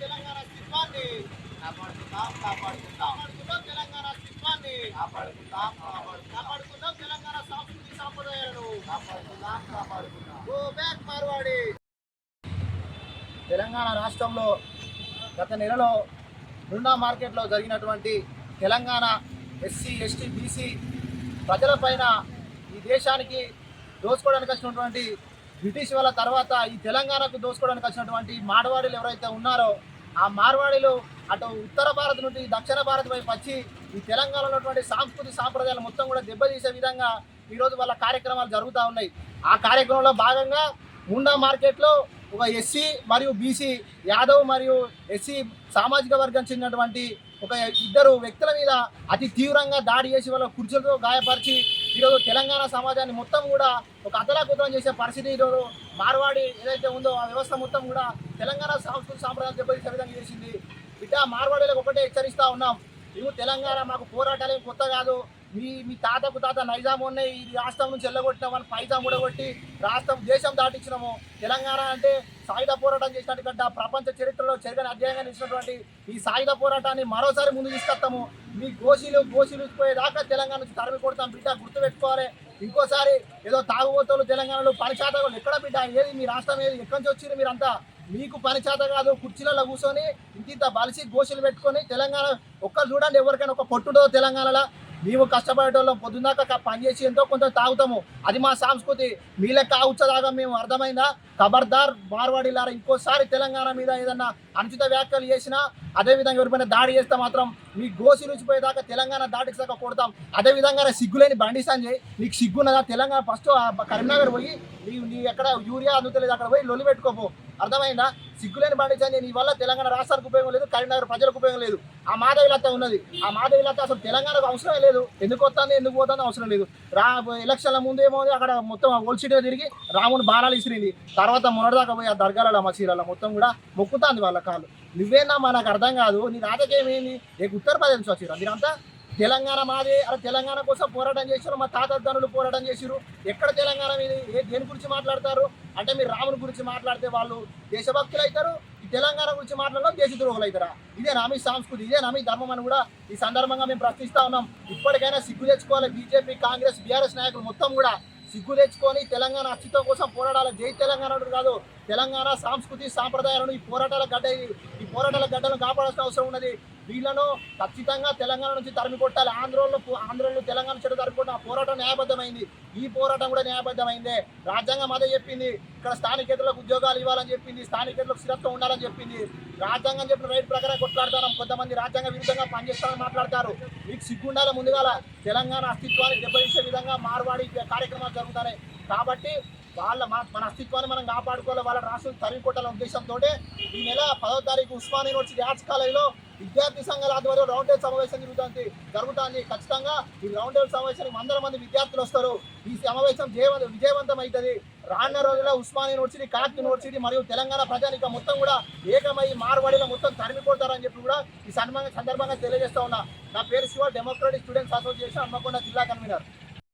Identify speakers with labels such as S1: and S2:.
S1: తెలంగాణ తెలంగాణ
S2: కాపాడుకుందాం
S1: తెలంగాణ సాంస్కృతిక బ్యాక్ తెలంగాణ రాష్ట్రంలో గత నెలలో బృందా మార్కెట్లో జరిగినటువంటి తెలంగాణ ఎస్సీ ఎస్టీ బీసీ ప్రజలపైన ఈ దేశానికి దోచుకోవడానికి వచ్చినటువంటి బ్రిటిష్ వాళ్ళ తర్వాత ఈ తెలంగాణకు దోచుకోవడానికి వచ్చినటువంటి మాడవాడీలు ఎవరైతే ఉన్నారో ఆ మార్వాడీలు అటు ఉత్తర భారత్ నుండి దక్షిణ భారత్ వైపు వచ్చి ఈ తెలంగాణలో ఉన్నటువంటి సాంస్కృతిక సాంప్రదాయాలు మొత్తం కూడా దెబ్బతీసే విధంగా ఈరోజు వాళ్ళ కార్యక్రమాలు జరుగుతూ ఉన్నాయి. ఆ కార్యక్రమంలో భాగంగా ముండా మార్కెట్లో ఒక ఎస్సీ మరియు బీసీ యాదవ్ మరియు ఎస్సీ సామాజిక వర్గం చెందినటువంటి ఒక ఇద్దరు వ్యక్తుల మీద అతి తీవ్రంగా దాడి చేసి వాళ్ళ కుర్చీలతో గాయపరిచి ఈరోజు తెలంగాణ సమాజాన్ని మొత్తం కూడా ఒక అతలాకుతలం చేసే పరిస్థితి ఈరోజు మార్వాడి ఏదైతే ఉందో ఆ వ్యవస్థ మొత్తం కూడా తెలంగాణ సంస్కృతి సాంప్రదాయాలు దెబ్బతీసే విధంగా చేసింది. బిడ్డ మార్వాడీలకు ఒకటే హెచ్చరిస్తూ ఉన్నాం. ఇవి తెలంగాణ మాకు పోరాటాలు కొత్త కాదు. మీ మీ తాతకు తాత నైజాం ఉన్నాయి ఈ రాష్ట్రం నుంచి వెళ్ళగొట్టినామని పైజాం ఉడగొట్టి రాష్ట్రం దేశం దాటించినాము. తెలంగాణ అంటే సాయుధ పోరాటం చేసినట్టు కంటే ప్రపంచ చరిత్రలో చెరగని అధ్యాయంగా ఇచ్చినటువంటి ఈ సాయుధ పోరాటాన్ని మరోసారి ముందు తీసుకొస్తాము. మీ గోషీలు గోషీలు పోయేదాకా తెలంగాణ నుంచి తరిమి కొడతాం బిడ్డ గుర్తుపెట్టుకోవాలి. ఇంకోసారి ఏదో తాగుబోతులు తెలంగాణలో పని ఎక్కడ బిడ్డ? ఏది మీ రాష్ట్రం ఏది? ఎక్కడి నుంచి వచ్చింది మీరంతా? మీకు పని చేత కాదు. కుర్చీలలో కూర్చొని ఇంత బలిసి గోసులు పెట్టుకొని తెలంగాణ ఒక్కరు చూడండి ఎవరికైనా ఒక పొట్టుడో తెలంగాణలో మేము కష్టపడేటోళ్ళం పొద్దున్నాక పని చేసి ఎంతో కొంత తాగుతాము. అది మా సంస్కృతి. మీ లెక్క ఉచ్చదాగా మేము. అర్థమైందా? ఖబర్దార్ మార్వాడిలారా ఇంకోసారి తెలంగాణ మీద ఏదన్నా అనుచిత వ్యాఖ్యలు చేసినా అదే విధంగా ఎవరిపైన దాడి చేస్తే మాత్రం మీ గోసి రుచిపోయేదాకా తెలంగాణ దాటిసాక కొడతాం. అదే విధంగా సిగ్గులేని బండి సంజయ్ నీకు సిగ్గున్నదా? తెలంగాణ ఫస్ట్ కరీంనగర్ పోయి నీ నీ ఎక్కడ యూరియా అందుతలేదు అక్కడ పోయి లొల్లి పెట్టుకోపో. అర్థమైందా? సిగ్గులేని బండి సంజయ్ నీ వల్ల తెలంగాణ రాష్ట్రానికి ఉపయోగం లేదు కరీంనగర్ ప్రజలకు ఉపయోగం లేదు. ఆ మాధవిలత ఉన్నది. ఆ మాధవిలత అసలు తెలంగాణకు అవసరం లేదు. ఎందుకు వస్తుంది ఎందుకు పోతుందో అవసరం లేదు. రా ఎలక్షన్ల ముందు ఏమో అక్కడ మొత్తం ఓల్సిటీగా తిరిగి రాముని బాణాలు ఇసిరింది. తర్వాత మొన్నటిదాకా పోయి ఆ దర్గాలలో మసీరాల మొత్తం కూడా మొక్కుతాంది వాళ్ళ కాళ్ళు నువ్వేనా మనకు అర్థం కాదు. నీ రాజకీయం ఏంది? నీకు ఉత్తరప్రదేశ్ నుంచి వచ్చిరా మీరంతా తెలంగాణ మాదే. అలా తెలంగాణ కోసం పోరాటం చేశారు మా తాతద్దనులు పోరాటం చేశారు ఎక్కడ తెలంగాణ మీది? ఏ దేని గురించి మాట్లాడతారు? అంటే మీరు రాముని గురించి మాట్లాడితే వాళ్ళు దేశభక్తులు అవుతారు ఈ తెలంగాణ గురించి మాట్లాడడం దేశద్రోహులు అవుతారా ఇదే నా మీ సంస్కృతి? ఇదే నా మీ ధర్మం అని కూడా ఈ సందర్భంగా మేము ప్రశ్నిస్తా ఉన్నాం. ఇప్పటికైనా సిగ్గు తెచ్చుకోవాలి బీజేపీ కాంగ్రెస్ బీఆర్ఎస్ నాయకులు మొత్తం కూడా. సిగ్గు తెచ్చుకొని తెలంగాణ అస్తిత్వం కోసం పోరాడాలి. జై తెలంగాణ కాదు. తెలంగాణ సాంస్కృతి సాంప్రదాయాలను ఈ పోరాటాల గడ్డ ఈ పోరాటాల గడ్డను కాపాడాల్సిన అవసరం ఉన్నది. వీళ్ళను ఖచ్చితంగా తెలంగాణ నుంచి తరిమి కొట్టాలి. ఆంధ్రలో ఆంధ్రలో తెలంగాణ చెడు తరిమి కొట్టిన ఆ పోరాటం న్యాయబద్ధమైంది. ఈ పోరాటం కూడా న్యాయబద్ధమైందే. రాజ్యాంగం అదే చెప్పింది. ఇక్కడ స్థానికేతలకు ఉద్యోగాలు ఇవ్వాలని చెప్పింది. స్థానికేతలకు స్థిరత్వం ఉండాలని చెప్పింది. రాజ్యాంగం చెప్పిన రైట్ ప్రకారం కొట్లాడతాం కొంతమంది రాజ్యాంగ విరుద్ధంగా పనిచేస్తారని మాట్లాడతారు. మీకు సిగ్గుండాల ముందుగాల తెలంగాణ అస్తిత్వాన్ని దెబ్బతీసే విధంగా మార్వాడి కార్యక్రమాలు జరుగుతాయి కాబట్టి వాళ్ళ మన మన అస్తిత్వాన్ని మనం కాపాడుకోవాలి. వాళ్ళ రాష్ట్రం తరిమి కొట్టాలనే ఉద్దేశంతో ఈ నెల పదో తారీఖు ఉస్మాన్ యూనివర్సిటీ ఆర్ట్స్ కాలేజీలో విద్యార్థి సంఘాల ఆధ్వర్యంలో రౌండ్ టేబుల్ సమావేశం జరుగుతుంది. జరుగుతుంది. ఖచ్చితంగా ఈ రౌండ్ టేబుల్ సమావేశానికి వందల మంది విద్యార్థులు వస్తారు. ఈ సమావేశం జయవంత విజయవంతం అవుతుంది రానున్న రోజుల్లో ఉస్మాన్ యూనివర్సిటీ కాక్ యూనివర్సిటీ మరియు తెలంగాణ ప్రజానిక మొత్తం కూడా ఏకమై మార్వాడిలో మొత్తం తరిమి చెప్పి కూడా ఈ సందర్భంగా సందర్భంగా తెలియజేస్తా ఉన్నా. నా పేరు Shiva. Democratic students association Hanamkonda జిల్లా కన్వీనర్.